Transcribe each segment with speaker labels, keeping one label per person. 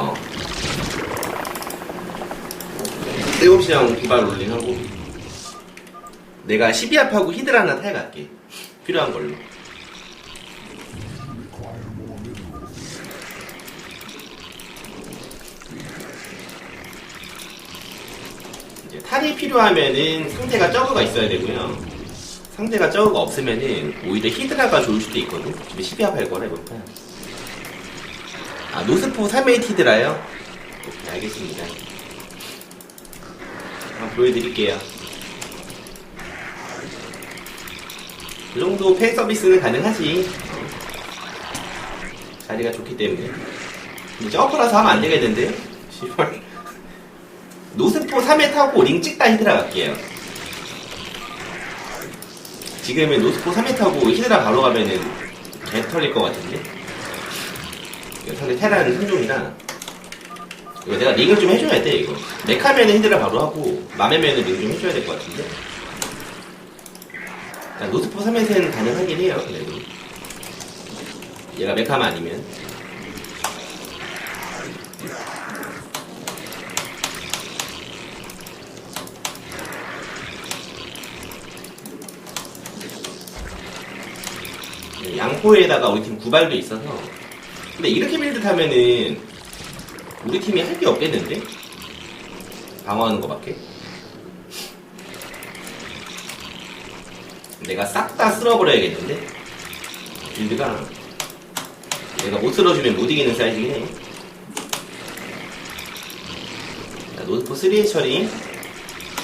Speaker 1: 어. 7시랑 두발 롤링하고 내가 12합하고 히드라 하나 타야갈게. 필요한 걸로. 이제 탈이 필요하면은 상대가 저거가 있어야 되고요. 상대가 저거가 없으면은 오히려 히드라가 좋을 수도 있거든. 집에 12합 할 거라 이볼까 아 노스포 3웨이 히드라요? 오케이 알겠습니다 한번 보여드릴게요. 그 정도 팬 서비스는 가능하지. 어. 자리가 좋기 때문에. 근데 점프라서 하면 안 되겠는데? 시발. 노스포 3회 타고 링 찍다 히드라 갈게요. 지금은 노스포 3회 타고 히드라 바로 가면은 개 털릴 것 같은데? 상대 테라는 한종이라 이거 내가 링을 좀 해줘야 돼 이거. 메카면은 히드라 바로 하고 맘에면은 링 좀 해줘야 될 것 같은데. 자, 노스포 3에서는 가능하긴 해요 그래도. 얘가 메카만 아니면. 네, 양포에다가 우리 팀 구발도 있어서 근데 이렇게 빌드 타면은 우리 팀이 할 게 없겠는데? 방어하는 거밖에? 내가 싹 다 쓸어버려야겠는데? 빌드가 내가 못 쓸어주면 못 이기는 사이즈긴 해. 자, 노트포 3의 처리.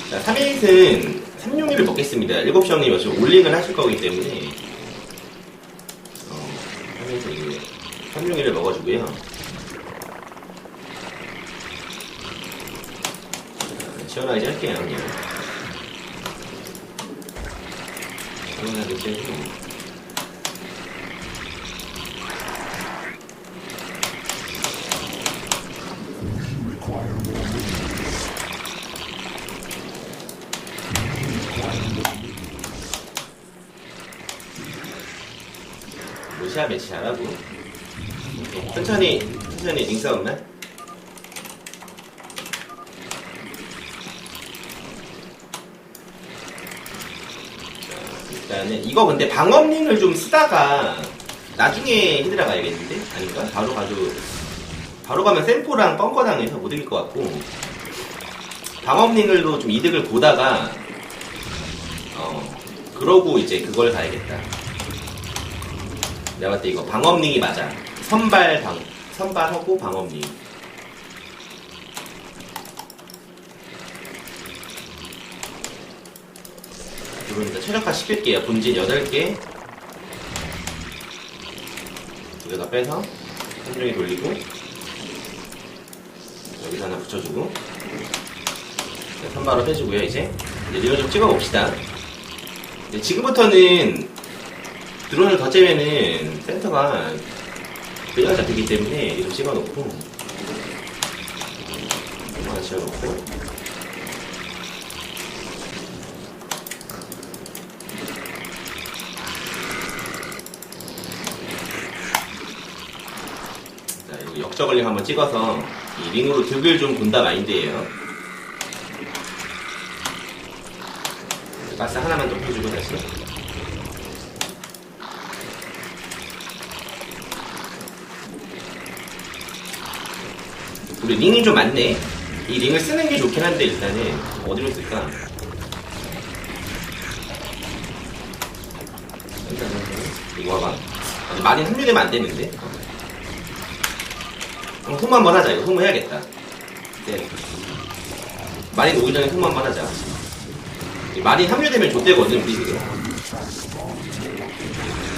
Speaker 1: 자, 3웨이트는 3용일을 먹겠습니다. 7시 형님 어차피 올링을 하실 거기 때문에. 어, 3웨이트 3용일을 먹어주고요. 시원하게 할게요 그냥 시원하게 루시아 매치 잘하고. 천천히 천천히 링 싸움만 일단은 이거 근데 방업링을 좀 쓰다가 나중에 히드라 가야겠는데? 아닌가? 바로 가도 바로 가면 샘포랑 뻥커당해서 못 이길 것 같고 방업링을도 좀 이득을 보다가 어 그러고 이제 그걸 가야겠다 내가 봤을 때 이거 방업링이 맞아 선발 방 선발하고 방업링 그러니까? 최적화 시킬게요. 본진 8개. 두개다 빼서 한 종이 돌리고 여기서 하나 붙여주고. 자, 선바로 빼주고요 이제. 이제 리얼 좀 찍어 봅시다. 이제 지금부터는 드론을 더 째면은 센터가 그냥 잡히기 때문에 이좀 찍어놓고 하나 지어놓고 자, 이거 역저글링 한번 찍어서 이 링으로 득을 좀 본다 마인드예요. 가스 하나만 더 펴주고 다시. 우리 링이 좀 많네. 이 링을 쓰는 게 좋긴 한데 일단은 어디로 쓸까? 이거 봐봐. 아직 많이 합류되면 안 되는데. 어, 소모 한번 하자. 이거 소모 해야겠다. 네. 마린 오기 전에 소모 한번 하자. 이 마린 합류되면 좋대거든, 우리 지금.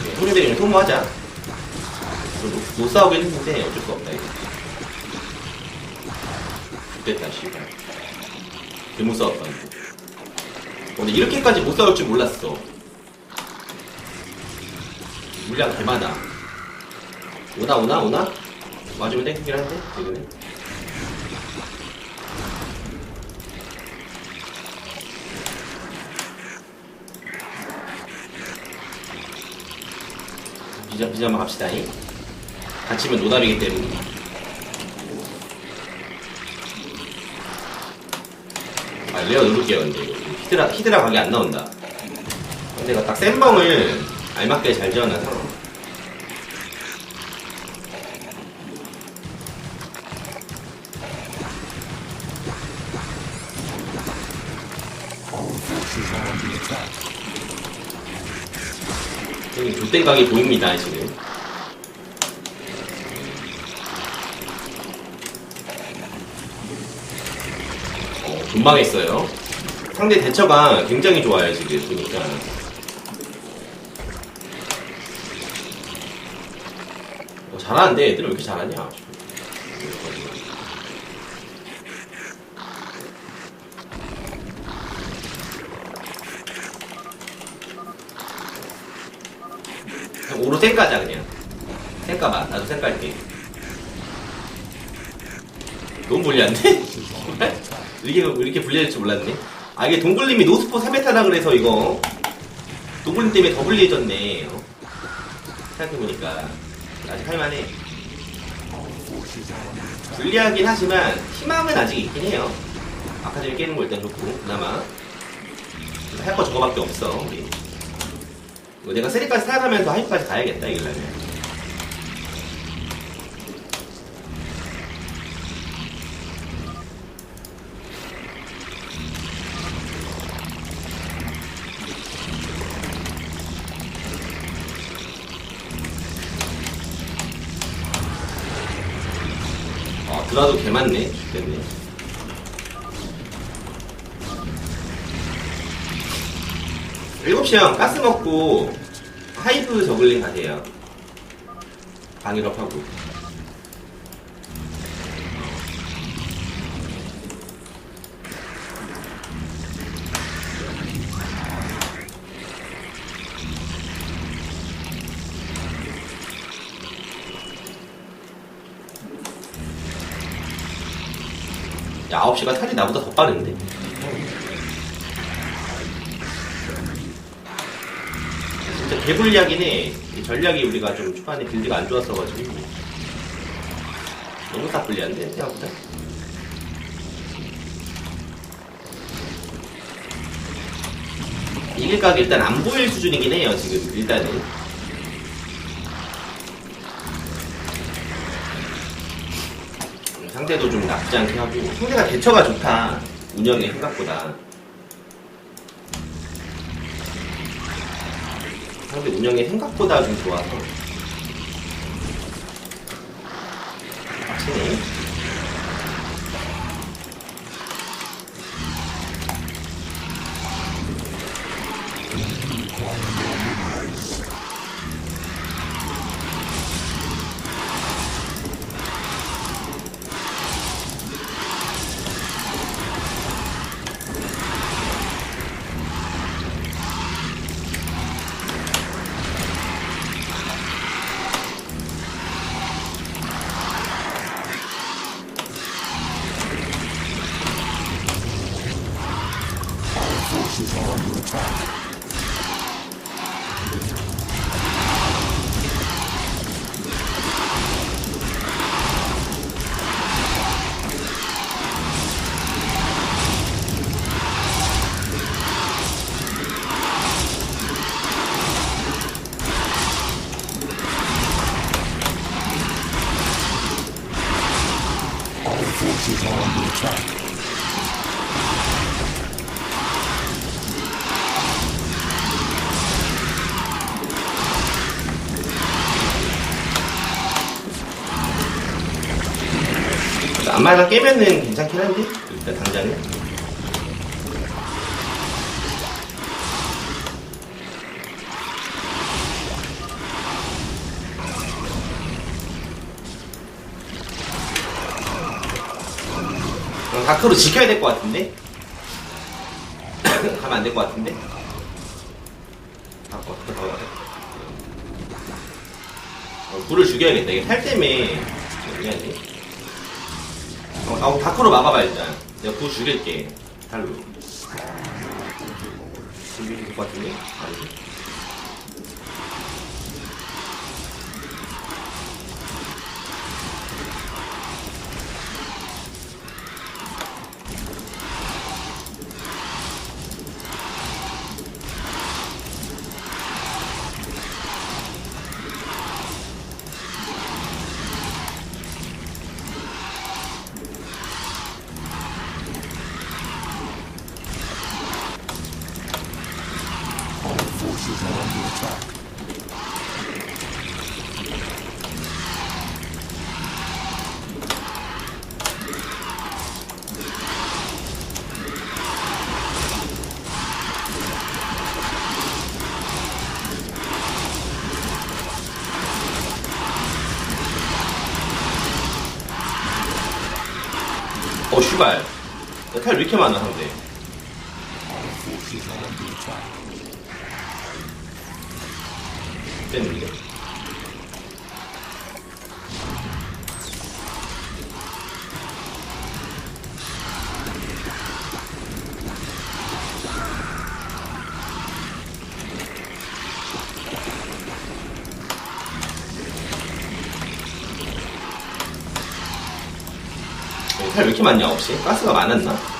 Speaker 1: 네, 합류되면 소모하자. 못, 못 싸우긴 했는데 어쩔 수 없다, 이거. 됐다, 씨발. 개못 싸웠다, 이거. 어, 근데 이렇게까지 못 싸울 줄 몰랐어. 물량 개 많아. 오나, 오나, 오나? 맞으면 땡기긴 한데, 지금은. 비자, 비자 한번 갑시다. 잉? 다치면 노답이기 때문에. 아, 레어 누를게요, 근데. 히드라, 히드라 각이 안 나온다. 근데 딱 센벙을 알맞게 잘 지어놔서. 여기 족된 각이 보입니다, 지금. 어, 존망했어요. 상대 대처가 굉장히 좋아요, 지금, 보니까. 어, 잘하는데 애들 왜 이렇게 잘하냐? 오로 쌩 까자 그냥 쌩 까봐 나도 쌩 깔게 너무 불리한데? 이게 왜 이렇게 불리할 줄 몰랐네. 아 이게 동굴님이 노스포 3메타라 그래서 이거 동굴님 때문에 더 불리해졌네. 어? 생각해보니까 아직 할만해. 불리하긴 하지만 희망은 아직 있긴 해요. 아까 전에 깨는 거 일단 좋고 그나마. 할 거 저거밖에 없어 우리. 내가 3까지 살아가면서 하이프까지 가야겠다 이길라면 아 드라도 개 많네 죽겠네 일곱 시형 가스 먹고 하이브 저글링 가세요. 방일업하고. 야, 9시가 탈이 나보다 더 빠른데? 진짜. 이 전략이 우리가 좀 초반에 빌드가 안 좋았어가지고. 너무 딱 불리한데, 생각보다. 이길 각이 일단 안 보일 수준이긴 해요, 지금, 일단은. 상대도 좀 나쁘지 않게 하고, 상대가 대처가 좋다. 운영의 생각보다. 상대 운영이 생각보다 좀 좋아서 안마랑 깨면은 괜찮긴 한데 일단 당장은 다크로 지켜야 될 것 같은데 가면 안 될 것 같은데 다크 어떻게 더 어, 불을 죽여야겠다 이게 탈 때문에 돼 어, 아, 다크로 막아봐, 일단. 내가 그거 죽일게. 달로. 죽일 것 같은데? 아니지. 어, 슈발. 탈왜 이렇게 많아, 상대. 왜 이렇게 많냐, 혹시? 가스가 많았나?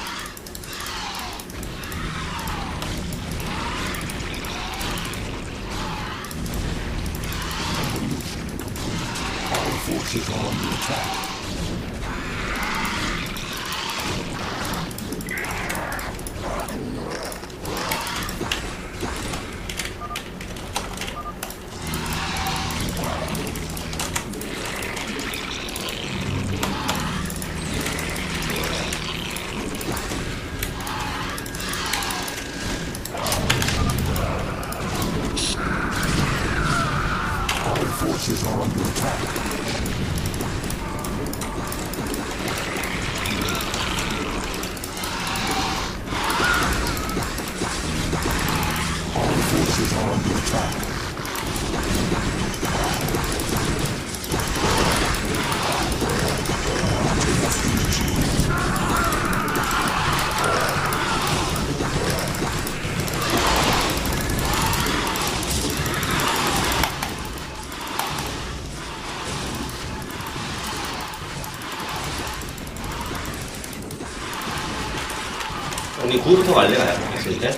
Speaker 1: 우리 9부터 갈래, 가요? 진짜?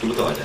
Speaker 1: 9부터 가자.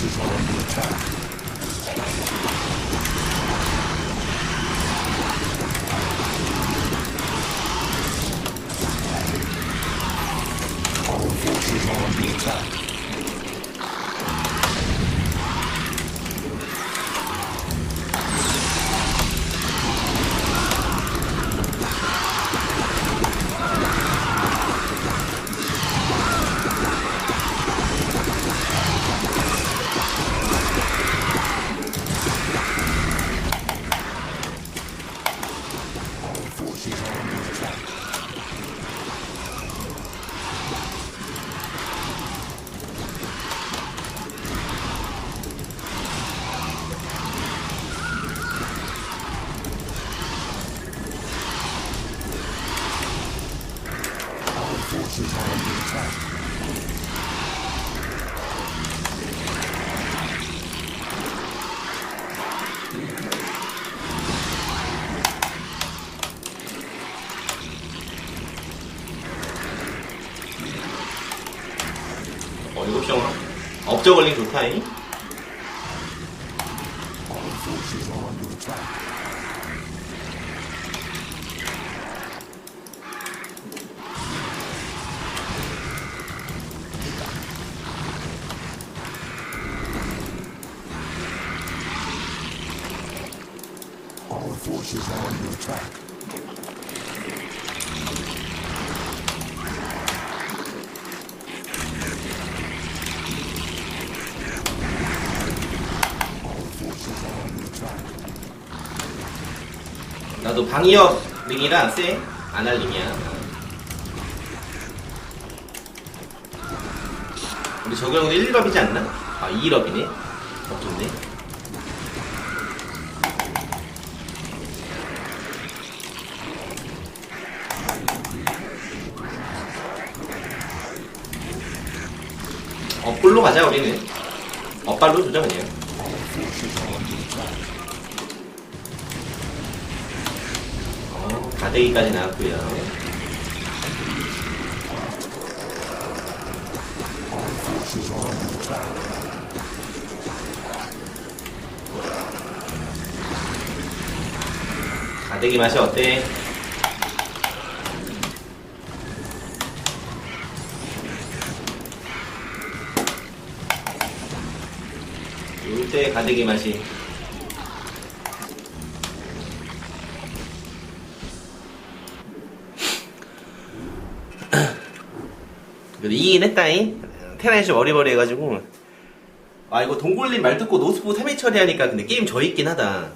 Speaker 1: 어, 업적 걸린 좋다잉.
Speaker 2: Our forces are under attack.
Speaker 1: 너 방위협 링이랑 쎄? 안할 링이야. 우리 저거 형도 1럽이지 않나? 아, 2럽이네. 없던데. 업불로 가자, 우리는. 업발로 조정이에요. 4개까지 나왔고요 가득이 맛이 어때? 이때 가득이 맛이 그래도 이긴 했다잉. 테란이 좀 어리버리 해가지고. 아 이거 동굴님 말 듣고 노스포 3회 처리하니까 근데 게임 져 있긴 하다